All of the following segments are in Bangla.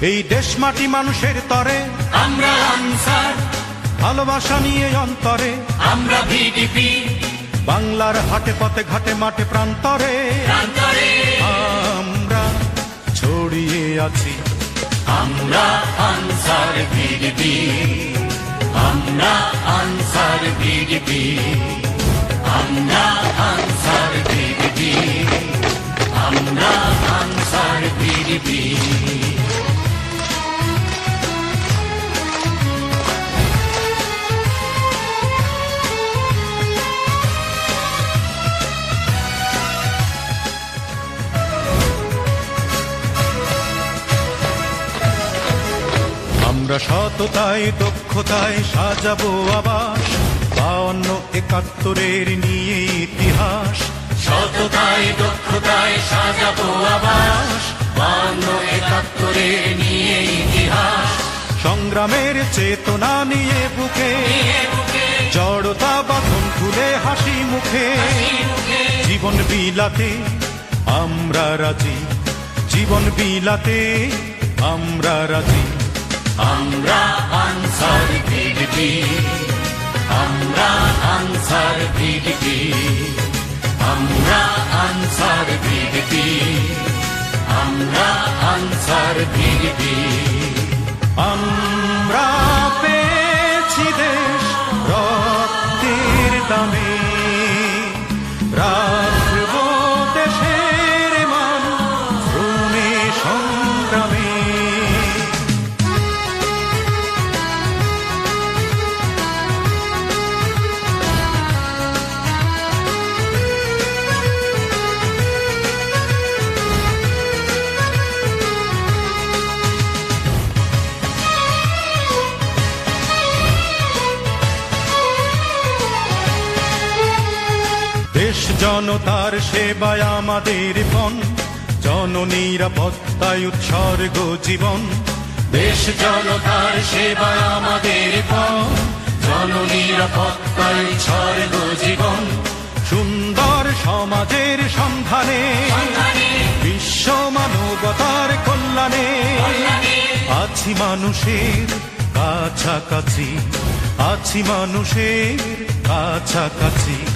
এই দেশ মাটি মানুষের তরে। আমরা আনসার। ভালোবাসা নিয়ে অন্তরে। আমরা ভিডিপি। বাংলার হাটে পথে ঘাটে মাঠে প্রান্তরে। আমরা ছড়িয়ে আছি। আমরা আনসার ভিডিপি। আমরা আনসার ভিডিপি। আমরা আনসার ভিডিপি। আমরা আনসার ভিডিপি। আমরা সততায়, দক্ষতায় সাজাবো আবাস। বাউন্ন একাত্তরের নিয়ে ইতিহাস। সততায়, দক্ষতায় সাজাবো আবাস। বান্ন একাত্তরের নিয়ে ইতিহাস। সংগ্রামের চেতনা নিয়ে বুকে। জড়তা বাঁধন খুলে হাসি মুখে। জীবন বিলাতে আমরা রাজি। জীবন বিলাতে আমরা রাজি। আমরা আনসার ভিডিপি। আমরা আনসার ভিডিপি। আমরা আনসার ভিডিপি। আমরা আনসার ভিডিপি। আমরা জনতার সেবায় আমাদের পণ জননিরাপত্তায় উৎসর্গ জীবন। দেশ জনতার সেবায় আমাদের পণ জননিরাপত্তায় উৎসর্গ জীবন। সুন্দর সমাজের সন্ধানে। বিশ্ব মানবতার কল্যাণে। আছি মানুষের কাছাকাছি। আছি মানুষের কাছাকাছি।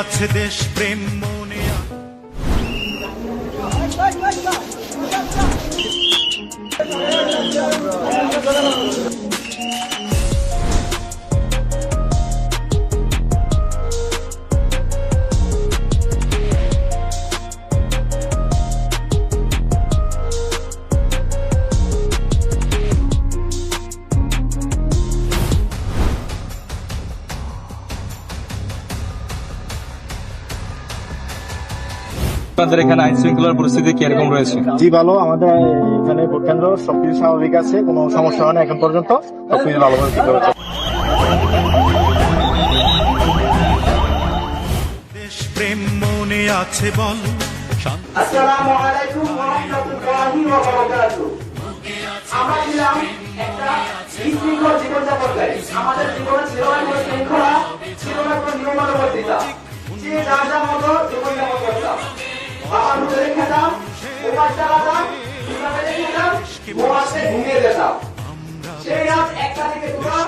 আছে দেশ প্রেম আপনাদের এখানে আইন শৃঙ্খলার পরিস্থিতি কীরকম রয়েছে? জি ভালো। আমাদের এখানে ভোট কেন্দ্র সবকিছু স্বাভাবিক আছে কোনো সমস্যা হয় না এখন পর্যন্ত। সবকিছু ভালোভাবে ঠিক হচ্ছে প্রেম মনে আছে বল। আসসালামু আলাইকুম ওয়া রাহমাতুল্লাহি ওয়া বারাকাতুহু আমরা ছিলাম একটা বিশৃঙ্খল জীবনযাপনকারী আমাদের জীবনে ছিল না কোনো শৃঙ্খলা ছিল না কোনো নিয়মানুবর্তিতা। যে যার যার মতো ঘুমিয়ে যেতাম সেই রাত একটা থেকে দুটা